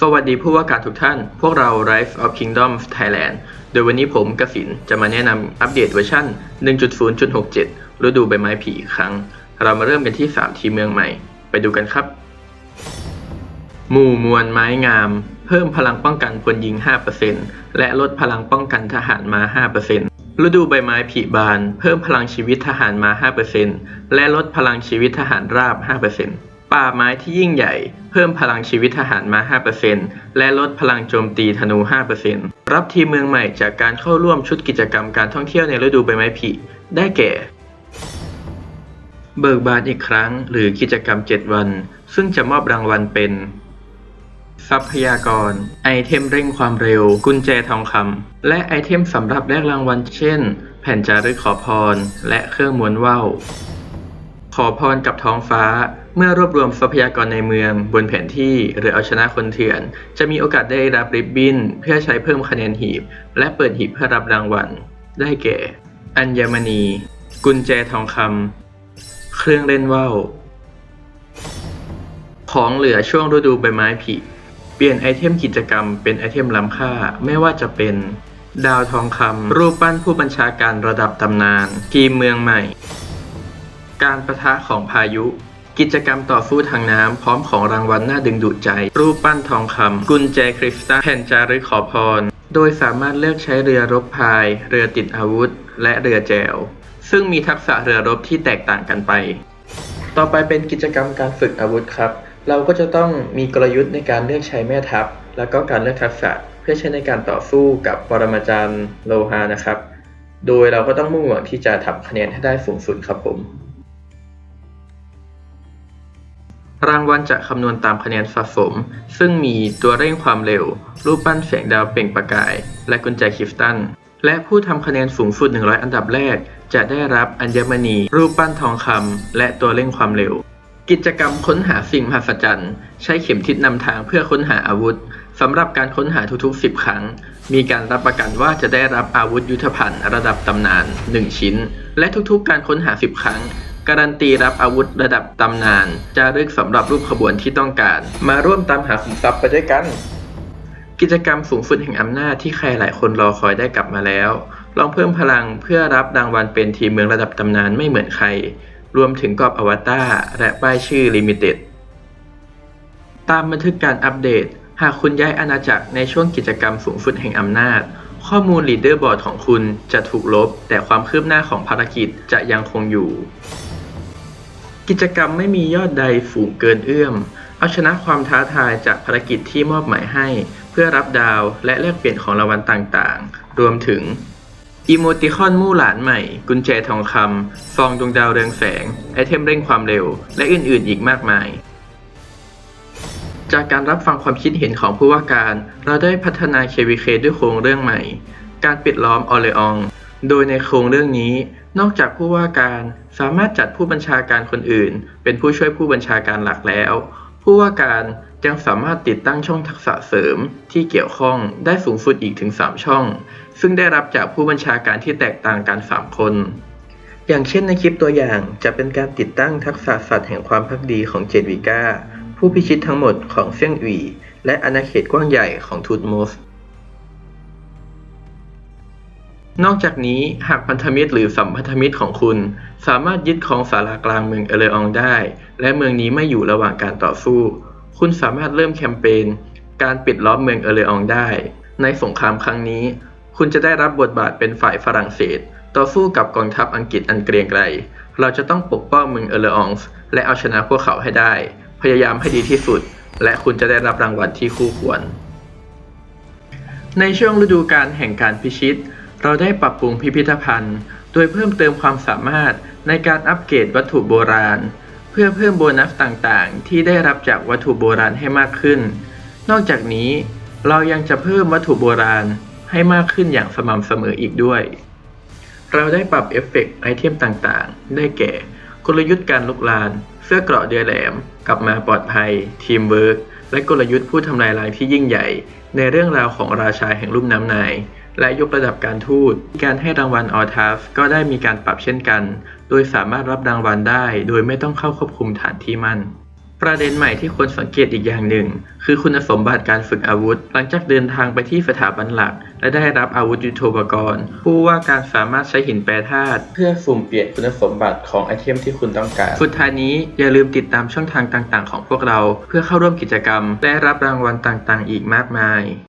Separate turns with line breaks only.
สวัสดีผู้ว่าการทุกท่าน พวกเรา Rise of Kingdom Thailand โดยวันนี้ผมกสินจะมาแนะนำอัปเดตเวอร์ชัน1.0.67 ฤดูใบไม้ผลิอีกครั้ง เรามาเริ่มกันที่ 3 ทีเมืองใหม่ ไปดูกันครับ หมู่มวลไม้งาม เพิ่มพลังป้องกันพลยิง 5%และลดพลังป้องกันทหารมา 5%ฤดูใบไม้ผลิบาน เพิ่มพลังชีวิตทหารมา 5%และลดพลังชีวิตทหารราบ 5% ป่าไม้ที่ยิ่งใหญ่ เพิ่มพลังชีวิตทหารมา 5%และลดพลังโจมตีธนู 5%รับทีมเมืองใหม่จากการเข้าร่วมชุดกิจกรรมการท่องเที่ยวในฤดูใบไม้ผลิได้แก่ เบิกบานอีกครั้ง หรือกิจกรรม 7 วัน ซึ่งจะมอบรางวัลเป็น ทรัพยากร ไอเทมเร่งความเร็ว กุญแจทองคำและไอเทมสำหรับแลกรางวัลเช่น แผ่นจารึกขอพร และเครื่องม้วนว่าว ขอพรกับท้องฟ้า เมื่อรวบรวมทรัพยากรในเมือง บนแผนที่หรือเอาชนะคนเถื่อน จะมีโอกาสได้รับริบบิ้น เพื่อใช้เพิ่มคะแนนหีบ และเปิดหีบเพื่อรับรางวัล ได้แก่ อัญมณี กุญแจทองคำเครื่องเล่นว่าวของเหลือช่วงฤดูใบไม้ผลิเปลี่ยนไอเทมกิจกรรมเป็นไอเทมล้ำค่า ไม่ว่าจะเป็น ดาวทองคำรูปปั้นผู้บัญชาการระดับตำนาน ทีมเมืองใหม่ การประทะของพายุ กิจกรรมต่อสู้ทางน้ำ พร้อมของรางวัลน่าดึงดูดใจ รูปปั้นทองคำกุญแจคริสตัลแผ่นจารึกขอพร โดยสามารถเลือกใช้เรือรบพาย เรือติดอาวุธ และเรือแจว ซึ่งมีทักษะเรือรบที่แตกต่างกันไป ต่อไปเป็นกิจกรรมการฝึกอาวุธครับ เราก็จะต้องมีกลยุทธ์ในการเลือกใช้แม่ทัพ แล้วก็การเลือกทักษะเพื่อใช้ในการต่อสู้กับปรมาจารย์โลหานะครับ โดยเราก็ต้องมุ่งหวังที่จะทำคะแนนให้ได้สูงสุดครับผม รางวัลจะคำนวณตามคะแนนสะสม ซึ่งมีตัวเร่งความเร็ว รูปปั้นแสงดาวเปล่งประกาย และกุญแจคริสตัลและผู้ทำคะแนนสูงสุด 100 อันดับแรก จะได้รับอัญมณี รูปปั้นทองคำและตัวเร่งความเร็ว กิจกรรมค้นหาสิ่งมหัศจรรย์ ใช้เข็มทิศนำทางเพื่อค้นหาอาวุธสำหรับการค้นหาทุกๆ 10 ครั้ง มีการรับประกันว่าจะได้รับอาวุธยุทธภัณฑ์ระดับตำนาน 1 ชิ้น และทุกๆ การค้นหา 10 ครั้ง การันตีรับอาวุธระดับตำนาน จารึกสำหรับรูปขบวนที่ต้องการ มาร่วมตามหาขุมทรัพย์ไปด้วยกัน กิจกรรมสูงสุดแห่งอำนาจที่ใครหลายคนรอคอยได้กลับมาแล้ว ลองเพิ่มพลังเพื่อรับรางวัลเป็นทีมเมืองระดับตำนานไม่เหมือนใคร รวมถึงกรอบอวตารและป้ายชื่อลิมิเต็ดตามบันทึกการอัปเดต หากคุณย้ายอาณาจักรในช่วงกิจกรรมสูงสุดแห่งอำนาจ ข้อมูลลีดเดอร์บอร์ดของคุณจะถูกลบ แต่ความคืบหน้าของภารกิจจะยังคงอยู่ กิจกรรมไม่มียอดใดฝูงเกินเอื้อม เอาชนะความท้าทายจากภารกิจที่มอบหมายให้ เพื่อรับดาวและแลกเปลี่ยนของรางวัลต่างๆ รวมถึงอีโมติคอนมู่หลานใหม่ กุญแจทองคำฟองดวงดาวเรืองแสง ไอเทมเร่งความเร็ว และอื่นๆ อีกมากมาย จากการรับฟังความคิดเห็นของผู้ว่าการ เราได้พัฒนา KVK ด้วยโครงเรื่องใหม่ การปิดล้อมออเลออง โดยในโครงเรื่องนี้ นอกจากผู้ว่าการสามารถจัดผู้บัญชาการคนอื่น เป็นผู้ช่วยผู้บัญชาการหลักแล้ว ผู้ว่าการยังสามารถติดตั้งช่องทักษะเสริมที่เกี่ยวข้องได้สูงสุดอีกถึง 3 ช่อง ซึ่งได้รับจากผู้บัญชาการที่แตกต่างกัน 3 คน อย่างเช่นในคลิปตัวอย่างจะเป็นการติดตั้งทักษะสัตว์แห่งความพักดีของเจดวิก้าผู้พิชิตทั้งหมดของเซี่ยงหวีและอาณาเขตกว้างใหญ่ของทูตโมส นอกจากนี้หากพันธมิตรหรือสัมพันธมิตรของคุณสามารถยึดครองสารากลางเมืองเอเลอองได้ และเมืองนี้ไม่อยู่ระหว่างการต่อสู้ คุณสามารถเริ่มแคมเปญการปิดล้อมเมืองเอเลอองได้ ในสงครามครั้งนี้ คุณจะได้รับบทบาทเป็นฝ่ายฝรั่งเศส ต่อสู้กับกองทัพอังกฤษอันเกรียงไกรเราจะต้องปกป้องเมืองเอเลอองส์และเอาชนะพวกเขาให้ได้ พยายามให้ดีที่สุด และคุณจะได้รับรางวัลที่คู่ควร ในช่วงฤดูกาลแห่งการพิชิต เราได้ปรับปรุงพิพิธภัณฑ์ โดยเพิ่มเติมความสามารถในการอัปเกรดวัตถุโบราณ เพื่อเพิ่มโบนัสต่างๆ ที่ได้รับจากวัตถุโบราณให้มากขึ้น นอกจากนี้เรายังจะเพิ่มวัตถุโบราณให้มากขึ้นอย่างสม่ำเสมออีกด้วย เราได้ปรับเอฟเฟกต์ไอเทมต่างๆ ได้แก่ กลยุทธ์การลุกลาน เสื้อเกราะเดือยแหลม กลับมาปลอดภัย ทีมเวิร์กและกลยุทธ์ผู้ทำลายล้างที่ยิ่งใหญ่ ในเรื่องราวของราชาแห่งลุ่มน้ำนาย และยกระดับการทูต การให้รางวัลออทัฟก็ได้มีการปรับเช่นกัน โดยสามารถรับรางวัลได้ โดยไม่ต้องเข้าควบคุมฐานที่มั่นประเด็นใหม่ที่ควรสังเกตอีกอย่างหนึ่ง คือคุณสมบัติการฝึกอาวุธ หลังจากเดินทางไปที่สถาบันหลัก และได้รับอาวุธยุทโธปกรณ์ ผู้ว่าการสามารถใช้หินแปรธาตุเพื่อสุ่มเปลี่ยนคุณสมบัติของไอเทมที่คุณต้องการ สุดท้ายนี้อย่าลืมติดตามช่องทางต่างๆ ของพวกเรา เพื่อเข้าร่วมกิจกรรม และรับรางวัลต่างๆ อีกมากมาย